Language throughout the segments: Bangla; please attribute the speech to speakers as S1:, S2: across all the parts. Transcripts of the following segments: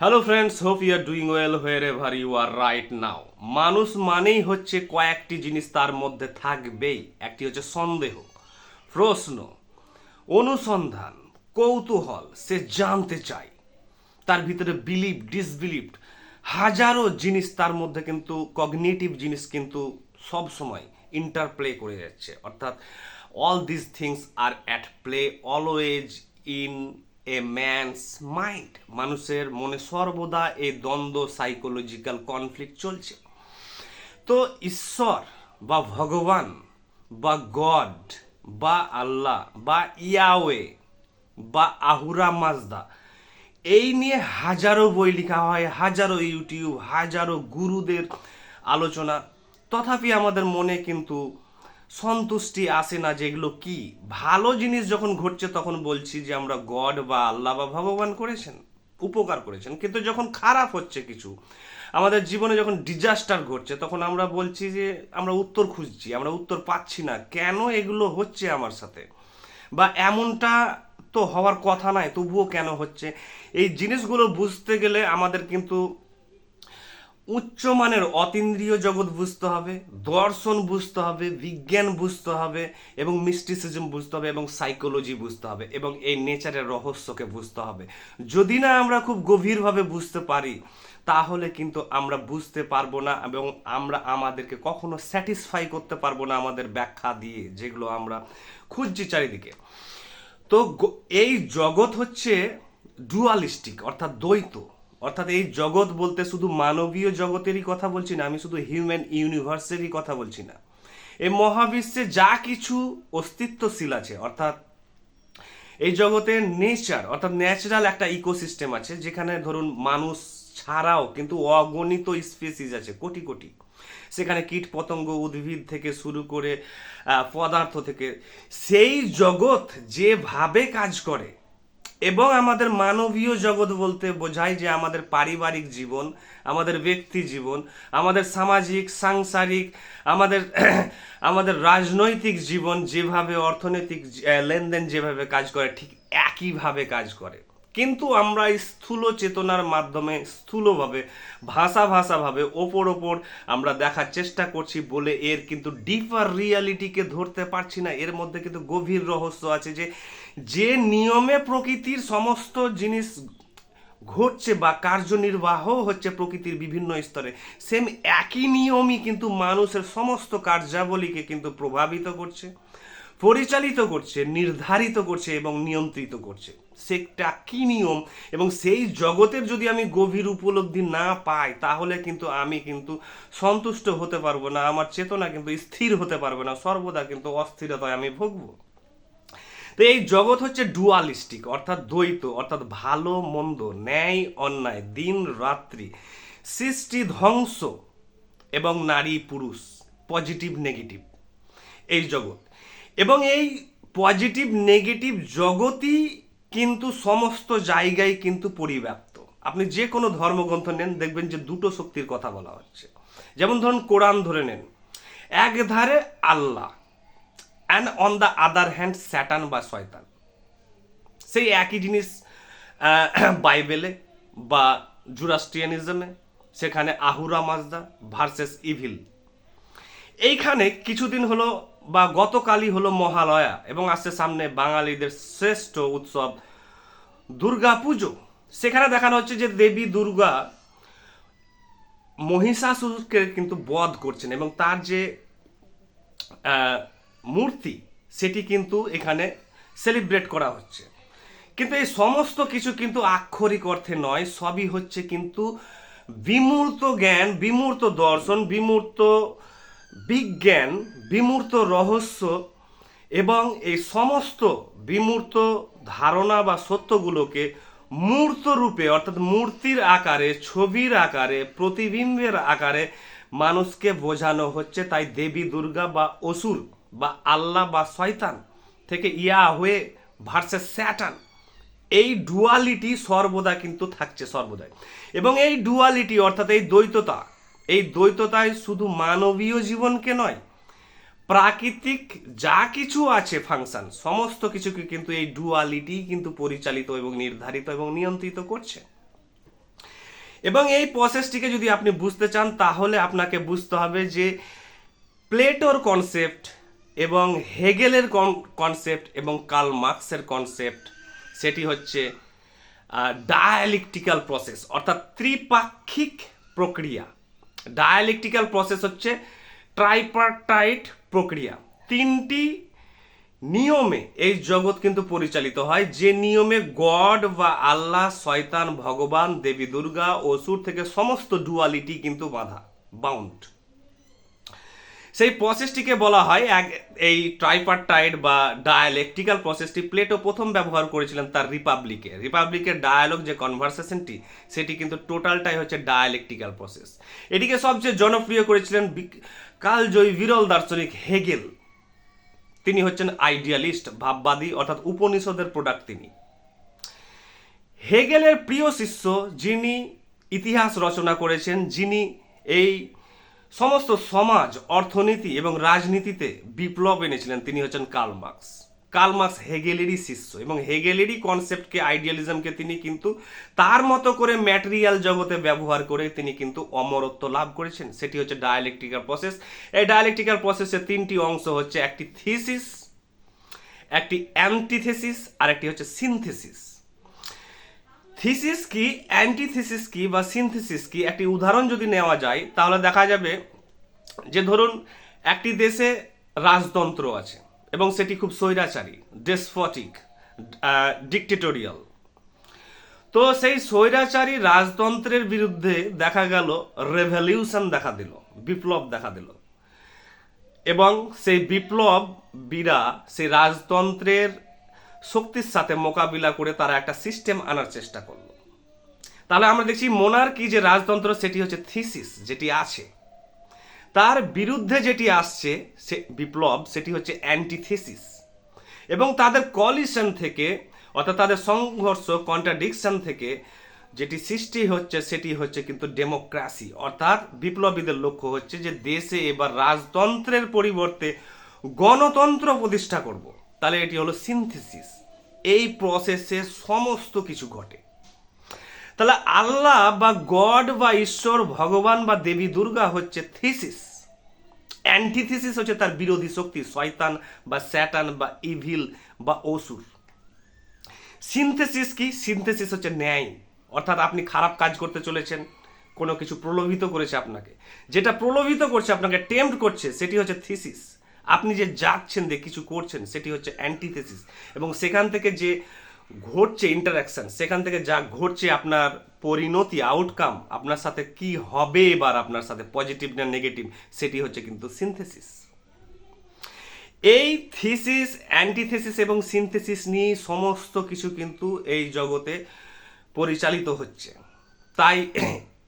S1: Hello friends hope you are doing well wherever you are right now মানুষ মানেই হচ্ছে কয়েকটি জিনিস তার মধ্যে থাকবেই। একটি হচ্ছে সন্দেহ। প্রশ্ন, অনুসন্ধান, কৌতূহল, সে জানতে চায়। তার ভিতরে বিলিভ ডিসবিলিভ হাজারো জিনিস তার মধ্যে কিন্তু কগনিটিভ জিনিস কিন্তু সব সময় ইন্টারপ্লে করে যাচ্ছে। অর্থাৎ all this things are at play always in a man's mind মানুষের মনে সর্বদা এই দ্বন্দ্ব সাইকোলজিক্যাল কনফ্লিক্ট চলছে। তো ঈশ্বর বা ভগবান বা গড বা আল্লাহ বা ইয়াওয়ে বা আহুরা মাজদা, এই নিয়ে হাজারো বই লেখা হয়, হাজারো ইউটিউব, হাজারো গুরুদের আলোচনা। তথাপি আমাদের মনে কিন্তু সন্তুষ্টি আসে না যে এগুলো কি? ভালো জিনিস যখন ঘটছে, তখন বলছি যে আমরা গড বা আল্লাহ বা ভগবান করেছেন, উপকার করেছেন। কিন্তু যখন খারাপ হচ্ছে কিছু, আমাদের জীবনে যখন ডিজাস্টার ঘটছে, তখন আমরা বলছি যে আমরা উত্তর খুঁজছি, আমরা উত্তর পাচ্ছি না। কেন এগুলো হচ্ছে আমার সাথে? বা এমনটা তো হওয়ার কথা নয় তবুও কেন হচ্ছে? এই জিনিসগুলো বুঝতে গেলে আমাদের কিন্তু উচ্চমানের অতীন্দ্রিয় জগৎ বুঝতে হবে, দর্শন বুঝতে হবে, বিজ্ঞান বুঝতে হবে, এবং মিস্টিসিজম বুঝতে হবে, এবং সাইকোলজি বুঝতে হবে, এবং এই নেচারের রহস্যকে বুঝতে হবে। যদি না আমরা খুব গভীরভাবে বুঝতে পারি, তাহলে কিন্তু আমরা বুঝতে পারব না, এবং আমরা আমাদেরকে কখনো স্যাটিসফাই করতে পারব না আমাদের ব্যাখ্যা দিয়ে, যেগুলো আমরা খুঁজছি চারিদিকে। তো এই জগৎ হচ্ছে ডুয়ালিস্টিক অর্থাৎ দ্বৈত। অর্থাৎ এই জগৎ বলতে শুধু মানবীয় জগতেরই কথা বলছি না, আমি শুধু হিউম্যান ইউনিভার্সেরই কথা বলছি না। এই মহাবিশ্বে যা কিছু অস্তিত্বশীল আছে, অর্থাৎ এই জগতের নেচার অর্থাৎ ন্যাচারাল একটা ইকোসিস্টেম আছে, যেখানে ধরুন মানুষ ছাড়াও কিন্তু অগণিত স্পেসিস আছে, কোটি কোটি। সেখানে কীট পতঙ্গ উদ্ভিদ থেকে শুরু করে পদার্থ থেকে। সেই জগৎ যেভাবে কাজ করে এবং আমাদের মানবীয় জগৎ বলতে বোঝায় যে আমাদের পারিবারিক জীবন, আমাদের ব্যক্তি জীবন, আমাদের সামাজিক, সাংসারিক, আমাদের আমাদের রাজনৈতিক জীবন যেভাবে অর্থনৈতিক লেনদেন যেভাবে কাজ করে, ঠিক একইভাবে কাজ করে। কিন্তু আমরা এই স্থূল চেতনার মাধ্যমে, স্থূলভাবে ভাষা ভাষাভাবে ওপর ওপর আমরা দেখার চেষ্টা করছি বলে এর কিন্তু ডিপার রিয়ালিটিকে ধরতে পারছি না। এর মধ্যে কিন্তু গভীর রহস্য আছে যে যে নিয়মে প্রকৃতির সমস্ত জিনিস ঘটছে বা কার্যনির্বাহ হচ্ছে প্রকৃতির বিভিন্ন স্তরে সেম একই নিয়মই কিন্তু মানুষের সমস্ত কার্যাবলীকে কিন্তু প্রভাবিত করছে, পরিচালিত করছে, নির্ধারিত করছে এবং নিয়ন্ত্রিত করছে। সেটা কি নিয়ম? এবং সেই জগতের যদি আমি গভীর উপলব্ধি না পাই, তাহলে কিন্তু আমি কিন্তু সন্তুষ্ট হতে পারব না, আমার চেতনা কিন্তু স্থির হতে পারবে না, সর্বদা কিন্তু অস্থিরতায় আমি ভুগবো। তো এই জগৎ হচ্ছে ডুয়ালিস্টিক অর্থাৎ দ্বৈত, অর্থাৎ ভালো, মন্দ, ন্যায়, অন্যায়, দিন, রাত্রি, সৃষ্টি, ধ্বংস এবং নারী, পুরুষ পজিটিভ নেগেটিভ এই জগৎ। এবং এই পজিটিভ নেগেটিভ জগতই কিন্তু সমস্ত জায়গায় কিন্তু পরিব্যাপ্ত। আপনি যে কোনো ধর্মগ্রন্থ নেন, দেখবেন যে দুটো শক্তির কথা বলা হচ্ছে। যেমন ধরুন কোরআন ধরে নেন এক ধারে আল্লাহ and on the other hand Satan বা শয়তান। সেই একই জিনিস বাইবেলে বা জুরাস্ট্রিয়ানিজমে, সেখানে আহুরা মাজদা ভার্সেস ইভিল এইখানে কিছুদিন হলো বা গতকালই হলো মহালয়া এবং আসছে সামনে বাঙালিদের শ্রেষ্ঠ উৎসব দুর্গা পুজো। সেখানে দেখানো হচ্ছে যে দেবী দুর্গা মহিষাসুরকে কিন্তু বধ করছেন এবং তার যে মূর্তি, সেটি কিন্তু এখানে সেলিব্রেট করা হচ্ছে। কিন্তু এই সমস্ত কিছু কিন্তু আক্ষরিক অর্থে নয়, সবই হচ্ছে কিন্তু বিমূর্ত জ্ঞান, বিমূর্ত দর্শন, বিমূর্ত বিজ্ঞান, বিমূর্ত রহস্য এবং এই সমস্ত বিমূর্ত ধারণা বা সত্যগুলোকে মূর্ত রূপে, অর্থাৎ মূর্তির আকারে, ছবির আকারে, প্রতিবিম্বের আকারে মানুষকে বোঝানো হচ্ছে। তাই দেবী দুর্গা বা অসুর বা আল্লাহ বা শয়তান থেকে ইয়া হয়ে ভার্সেস স্যাটান। এই ডুয়ালিটি সর্বদা কিন্তু থাকছে সর্বদাই। এবং এই ডুয়ালিটি অর্থাৎ এই দ্বৈততা, এই দ্বৈততায় শুধু মানবীয় জীবনকে নয়, প্রাকৃতিক যা কিছু আছে ফাংশন সমস্ত কিছুকে কিন্তু এই ডুয়ালিটি কিন্তু পরিচালিত এবং নির্ধারিত এবং নিয়ন্ত্রিত করছে। এবং এই প্রসেসটিকে যদি আপনি বুঝতে চান, তাহলে আপনাকে বুঝতে হবে যে প্লেটোর কনসেপ্ট এবং হেগেলের কনসেপ্ট এবং কার্ল মার্কসের কনসেপ্ট সেটি হচ্ছে ডায়ালেকটিক্যাল প্রসেস অর্থাৎ ত্রিপাক্ষিক প্রক্রিয়া। ডায়ালেকটিক্যাল প্রসেস হচ্ছে ট্রাইপার্টাইট প্রক্রিয়া। তিনটি নিয়মে এই জগৎ কিন্তু পরিচালিত হয়। যে নিয়মে গড বা আল্লাহ, শয়তান, ভগবান, দেবী দুর্গা অসুর থেকে সমস্ত ডুয়ালিটি কিন্তু বাধা বাউন্ড সেই প্রসেসটিকে বলা হয় এক, এই ট্রাইপার্টাইড বা ডায়ালেকটিক্যাল প্রসেসটি প্লেটো প্রথম ব্যবহার করেছিলেন তার রিপাবলিকে রিপাবলিকের ডায়ালগ যে কনভারসেশনটি সেটি কিন্তু টোটালটাই হচ্ছে ডায়ালেকটিক্যাল প্রসেস এটিকে সবচেয়ে জনপ্রিয় করেছিলেন কালজয়ী বিরল দার্শনিক হেগেল। তিনি হচ্ছেন আইডিয়ালিস্ট ভাববাদী, অর্থাৎ উপনিষদের প্রোডাক্ট তিনি। হেগেলের প্রিয় শিষ্য যিনি ইতিহাস রচনা করেছেন, যিনি এই সমস্ত সমাজ, অর্থনীতি এবং রাজনীতিতে বিপ্লব এনেছিলেন তিনি হচ্ছেন কার্ল মার্কস। কার্ল মার্কস হেগেলেরই শিষ্য এবং হেগেলেরই কনসেপ্টকে, আইডিয়ালিজমকে তিনি কিন্তু তার মতো করে ম্যাটেরিয়াল জগতে ব্যবহার করে তিনি কিন্তু অমরত্ব লাভ করেছেন। সেটি হচ্ছে ডায়ালেকটিক্যাল প্রসেস। এই ডায়ালেকটিক্যাল প্রসেসের তিনটি অংশ হচ্ছে একটি থিসিস, একটি অ্যান্টিথেসিস আর একটি হচ্ছে সিনথেসিস। থিসিস কি, অ্যান্টিথিসিস কি বা সিনথেসিস কি, একটি উদাহরণ যদি নেওয়া যায়, তাহলে দেখা যাবে যে ধরুন, একটি দেশে রাজতন্ত্র আছে এবং সেটি খুব স্বৈরাচারী ডেসপটিক ডিকটেটোরিয়াল তো সেই স্বৈরাচারী রাজতন্ত্রের বিরুদ্ধে দেখা গেল রেভলিউশন দেখা দিল, বিপ্লব দেখা দিল। এবং সেই বিপ্লব বীরা, সেই রাজতন্ত্রের শক্তির সাথে মোকাবিলা করে তারা একটা সিস্টেম আনার চেষ্টা করল। তাহলে আমরা দেখছি মোনার্কি যে রাজতন্ত্র, সেটি হচ্ছে থিসিস যেটি আছে। তার বিরুদ্ধে যেটি আসছে, সে বিপ্লব, সেটি হচ্ছে অ্যান্টিথিসিস এবং তাদের কলিশন থেকে, অর্থাৎ তাদের সংঘর্ষ কন্ট্রাডিকশন থেকে যেটি সৃষ্টি হচ্ছে, সেটি হচ্ছে কিন্তু ডেমোক্রাসি অর্থাৎ বিপ্লবীদের লক্ষ্য হচ্ছে যে দেশে এবার রাজতন্ত্রের পরিবর্তে গণতন্ত্র প্রতিষ্ঠা করব। তাহলে এটি হলো সিনথেসিস এই প্রসেসে সমস্ত কিছু ঘটে। তাহলে আল্লাহ বা গড বা ঈশ্বর, ভগবান বা দেবী দুর্গা হচ্ছে থিসিস অ্যান্টিথিসিস হচ্ছে তার বিরোধী শক্তি, শয়তান বা স্যাটান বা ইভিল বা অসুর। সিনথেসিস কি? সিনথেসিস হচ্ছে ন্যায়। অর্থাৎ আপনি খারাপ কাজ করতে চলেছেন, কোনো কিছু প্রলোভিত করেছে আপনাকে। যেটা প্রলোভিত করছে, আপনাকে টেম্পট করছে, সেটি হচ্ছে থিসিস আপনি যে যাচ্ছেন যে কিছু করছেন, সেটি হচ্ছে অ্যান্টিথেসিস এবং সেখান থেকে যে ঘটছে ইন্টারাকশন সেখান থেকে যা ঘটছে আপনার পরিণতি আউটকাম আপনার সাথে কি হবে এবার আপনার সাথে পজিটিভ না নেগেটিভ সেটি হচ্ছে কিন্তু সিনথেসিস এই থিসিস অ্যান্টিথেসিস এবং সিনথেসিস নিয়ে সমস্ত কিছু কিন্তু এই জগতে পরিচালিত হচ্ছে। তাই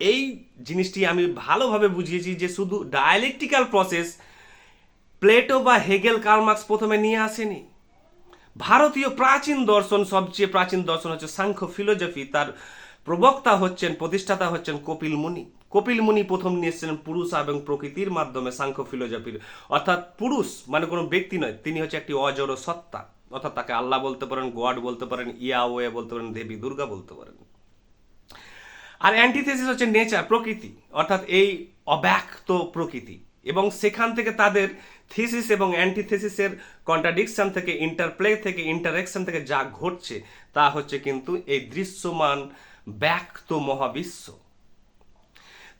S1: এই জিনিসটি আমি ভালোভাবে বুঝিয়েছি যে শুধু ডায়ালেকটিক্যাল প্রসেস প্লেটো বা হেগেল কার্মার্কস প্রথমে নিয়ে আসেনি। ভারতীয় প্রাচীন দর্শন, সবচেয়ে প্রাচীন দর্শন হচ্ছে সাংখ্য ফিলোজফি। তার প্রবক্তা হচ্ছেন, প্রতিষ্ঠাতা হচ্ছেন কপিল মুনি। কপিল মুনি প্রথম নিয়ে এসেছিলেন পুরুষ এবং প্রকৃতির মাধ্যমে সাংখ্য ফিলোজফির। অর্থাৎ পুরুষ মানে কোনো ব্যক্তি নয়, তিনি হচ্ছে একটি অজড় সত্তা। অর্থাৎ তাকে আল্লাহ বলতে পারেন, গড বলতে পারেন ইয়াওয়ে বলতে পারেন, দেবী দুর্গা বলতে পারেন। আর অ্যান্টিথেসিস হচ্ছে নেচার প্রকৃতি। অর্থাৎ এই অব্যক্ত প্রকৃতি। এবং সেখান থেকে তাদের থিসিস এবং অ্যান্টিথেসিসের কন্ট্রাডিকশন থেকে, ইন্টারপ্লে থেকে, ইন্টারেকশন থেকে যা ঘটছে, তা হচ্ছে কিন্তু এই দৃশ্যমান ব্যক্ত মহাবিশ্ব।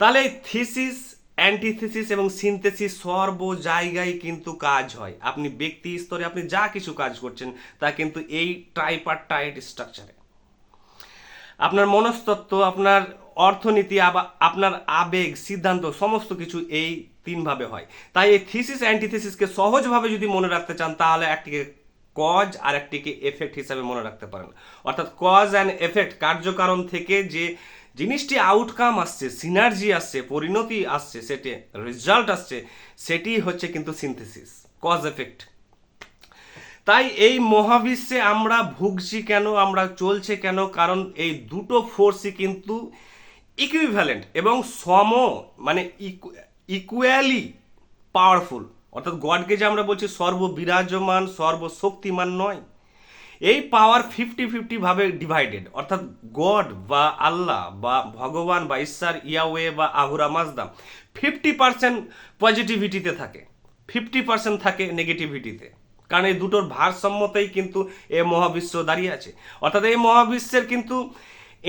S1: তাহলে থিসিস, অ্যান্টিথিসিস এবং সিনথেসিস সর্ব জায়গায় কিন্তু কাজ হয়। আপনি ব্যক্তি স্তরে আপনি যা কিছু কাজ করছেন, তা কিন্তু এই ট্রাইপার্টাইট স্ট্রাকচারে আপনার মনস্তত্ত্ব, আপনার অর্থনীতি আপনার আবেগ, সিদ্ধান্ত, সমস্ত কিছু এই তিনভাবে হয়। তাই এই থিসিস, অ্যান্টিথিসিসকে সহজভাবে যদি মনে রাখতে চান, তাহলে একটিকে কজ আর একটিকে এফেক্ট হিসাবে মনে রাখতে পারেন। অর্থাৎ কজ অ্যান্ড এফেক্ট কার্যকারণ থেকে যে জিনিসটি আউটকাম আসছে সিনার্জি আসছে, পরিণতি আসছে, সেটি রেজাল্ট আসছে, সেটি হচ্ছে কিন্তু সিনথেসিস কজ এফেক্ট তাই এই মহাবিশ্বে আমরা ভুগছি কেন, আমরা চলছে কেন? কারণ এই দুটো ফোর্সই কিন্তু ইকুইভ্যালেন্ট এবং সম মানে ইকুয়ালি পাওয়ারফুল অর্থাৎ গডকে যে আমরা বলছি সর্ববিরাজমান, সর্বশক্তিমান নয়। এই পাওয়ার ফিফটি ফিফটি ভাবে ডিভাইডেড অর্থাৎ গড বা আল্লাহ বা ভগবান বা ঈশ্বর ইয়াওয়ে বা আহুরা মাজদাম ফিফটি পার্সেন্ট পজিটিভিটিতে থাকে। ফিফটি পার্সেন্ট থাকে নেগেটিভিটিতে কারণ এই দুটোর ভারসাম্যতেই কিন্তু এ মহাবিশ্ব দাঁড়িয়ে আছে। অর্থাৎ এই মহাবিশ্বের কিন্তু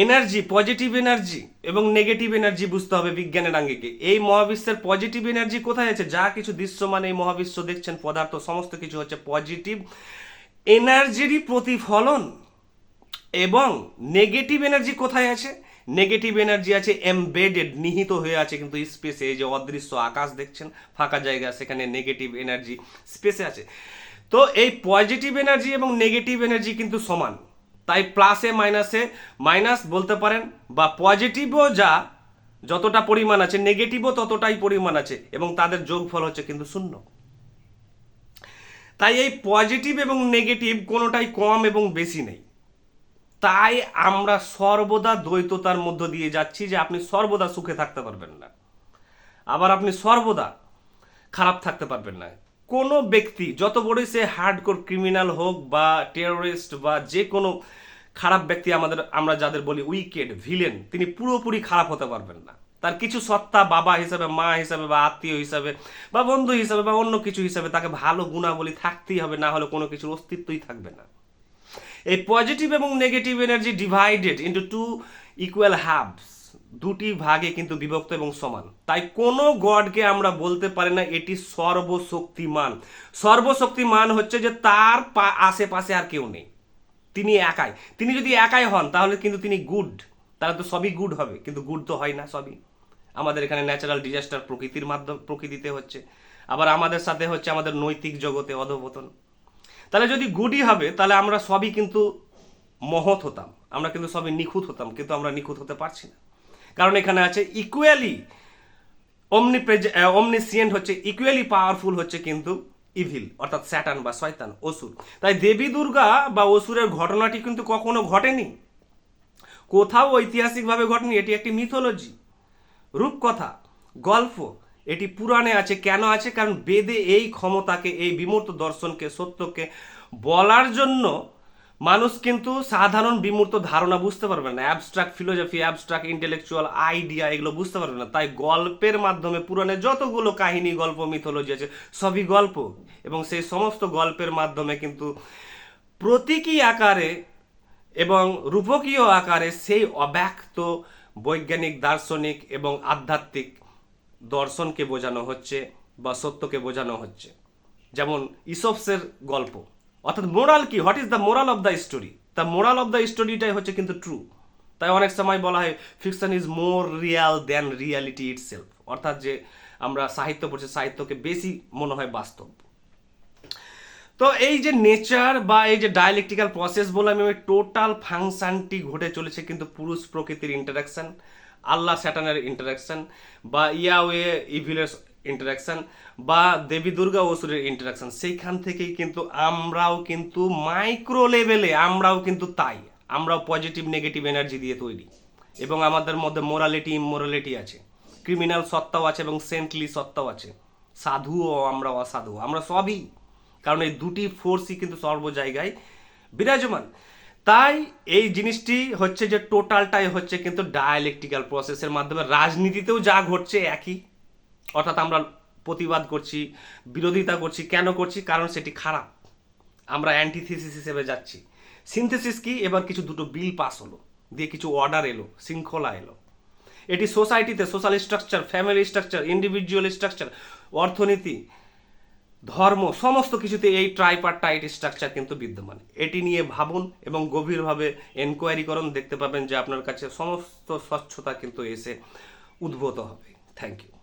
S1: এনার্জি পজিটিভ এনার্জি এবং নেগেটিভ এনার্জি বুঝতে হবে বিজ্ঞানের আঙ্গিকে। এই মহাবিশ্বের পজিটিভ এনার্জি কোথায় আছে? যা কিছু দৃশ্যমান এই মহাবিশ্ব দেখছেন, পদার্থ, সমস্ত কিছু হচ্ছে পজিটিভ এনার্জিরই প্রতিফলন। এবং নেগেটিভ এনার্জি কোথায় আছে? নেগেটিভ এনার্জি আছে এমবেডেড নিহিত হয়ে আছে কিন্তু স্পেসে যে অদৃশ্য আকাশ দেখছেন, ফাঁকা জায়গা, সেখানে নেগেটিভ এনার্জি স্পেসে আছে। তো এই পজিটিভ এনার্জি এবং নেগেটিভ এনার্জি কিন্তু সমান। তাই প্লাসে মাইনাসে মাইনাস বলতে পারেন বা পজিটিভও যা যতটা পরিমাণ আছে নেগেটিভও ততটাই পরিমাণ আছে এবং তাদের যোগফল হচ্ছে কিন্তু শূন্য। তাই এই পজিটিভ এবং নেগেটিভ কোনোটাই কম এবং বেশি নেই। তাই আমরা সর্বদা দ্বৈততার মধ্য দিয়ে যাচ্ছি যে আপনি সর্বদা সুখে থাকতে পারবেন না। আবার আপনি সর্বদা খারাপ থাকতে পারবেন না। কোনো ব্যক্তি, যত বড়ই সে হার্ডকোর ক্রিমিনাল হোক বা টেরোরিস্ট বা যে কোনো খারাপ ব্যক্তি আমাদের, আমরা যাদের বলি উইকেড ভিলেন তিনি পুরোপুরি খারাপ হতে পারবেন না। তার কিছু সত্তা বাবা হিসাবে, মা হিসাবে বা আত্মীয় হিসাবে বা বন্ধু হিসাবে বা অন্য কিছু হিসাবে তাকে ভালো গুণাবলী থাকতেই হবে, না হলে কোনো কিছুর অস্তিত্বই থাকবে না। এই পজিটিভ এবং negative energy divided into two equal halves দুটি ভাগে কিন্তু বিভক্ত এবং সমান। তাই কোনো গডকে আমরা বলতে পারি না এটি সর্বশক্তিমান। সর্বশক্তিমান হচ্ছে যে তার আশেপাশে আর কেউ নেই। তিনি একাই। তিনি যদি একাই হন, তাহলে কিন্তু তিনি গুড। তাহলে তো সবই গুড হবে। কিন্তু গুড তো হয় না সবই। আমাদের এখানে ন্যাচারাল ডিজাস্টার প্রকৃতির মাধ্যম প্রকৃতিতে হচ্ছে। আবার আমাদের সাথে হচ্ছে আমাদের নৈতিক জগতে অধপতন। তাহলে যদি গুডই হবে, তাহলে আমরা সবই কিন্তু মহৎ হতাম। আমরা কিন্তু সবই নিখুঁত হতাম, কিন্তু আমরা নিখুঁত হতে পারছি না। কারণ এখানে আছে ইকুয়ালি অমনি অমনিসিয়েন্ট হচ্ছে ইকুয়ালি পাওয়ারফুল হচ্ছে কিন্তু ইভিল অর্থাৎ স্যাটান বা শয়তান, অসুর। তাই দেবী দুর্গা বা অসুরের ঘটনাটি কিন্তু কখনো ঘটেনি। কোথাও ঐতিহাসিকভাবে ঘটেনি, এটি একটি মিথোলজি রূপকথা, গল্প। এটি পুরাণে আছে, কেন আছে? কারণ বেদে এই ক্ষমতাকে, এই বিমূর্ত দর্শনকে, সত্যকে বলার জন্য মানুষ কিন্তু সাধারণ বিমূর্ত ধারণা বুঝতে পারবে না। Abstract philosophy abstract intellectual idea এগুলো বুঝতে পারবে না। তাই গল্পের মাধ্যমে পুরাণে যতগুলো কাহিনী, গল্প মিথোলজি আছে, সবই গল্প। এবং সেই সমস্ত গল্পের মাধ্যমে কিন্তু প্রতীকী আকারে এবং রূপকীয় আকারে সেই অব্যক্ত বৈজ্ঞানিক, দার্শনিক এবং আধ্যাত্মিক দর্শনকে বোঝানো হচ্ছে বা সত্যকে বোঝানো হচ্ছে। যেমন ইসপসের গল্প। অর্থাৎ মোরাল কি? What is the moral of the story the moral of the স্টোরিটাই হচ্ছে কিন্তু ট্রু তাই অনেক সময় বলা হয় fiction is more real than reality itself অর্থাৎ যে আমরা সাহিত্য পড়ছি, সাহিত্যকে বেশি মনে হয় বাস্তব। তো এই যে নেচার বা এই যে ডায়ালেকটিক্যাল প্রসেস বলে আমি টোটাল ফাংশনটি ঘটে চলেছে কিন্তু পুরুষ প্রকৃতির ইন্টারাকশন আল্লাহ স্যাটানের ইন্টারাকশন বা ইয়াওয়ে ইভিলের ইন্টারাকশন বা দেবী দুর্গা অসুরের ইন্টারাকশান সেইখান থেকেই কিন্তু আমরাও কিন্তু মাইক্রো লেভেলে আমরাও কিন্তু তাই, আমরাও পজিটিভ নেগেটিভ এনার্জি দিয়ে তৈরি। এবং আমাদের মধ্যে মোরালিটি ইমোরালিটি আছে। ক্রিমিনাল সত্তাও আছে এবং সেন্টলি সত্তাও আছে। সাধুও আমরা অসাধু, আমরা সবই। কারণ এই দুটি ফোর্সই কিন্তু সর্ব জায়গায় বিরাজমান। তাই এই জিনিসটি হচ্ছে যে টোটালটাই হচ্ছে কিন্তু ডায়ালেকটিক্যাল প্রসেসের মাধ্যমে। রাজনীতিতেও যা ঘটছে একই। অর্থাৎ আমরা প্রতিবাদ করছি, বিরোধিতা করছি, কেন করছি? কারণ সেটি খারাপ। আমরা অ্যান্টিথিসিস হিসেবে যাচ্ছি। সিনথেসিস কি? এবার কিছু দুটো বিল পাস হলো। দিয়ে কিছু অর্ডার এলো, শৃঙ্খলা এলো। এটি সোসাইটিতে social structure family structure individual structure অর্থনীতি, ধর্ম, সমস্ত কিছুতে এই ট্রাইপার্টাইট স্ট্রাকচার কিন্তু বিদ্যমান। এটি নিয়ে ভাবুন এবং গভীরভাবে এনকোয়ারি করুন। দেখতে পাবেন যে আপনার কাছে সমস্ত স্বচ্ছতা কিন্তু এসে উদ্ভূত হবে। Thank you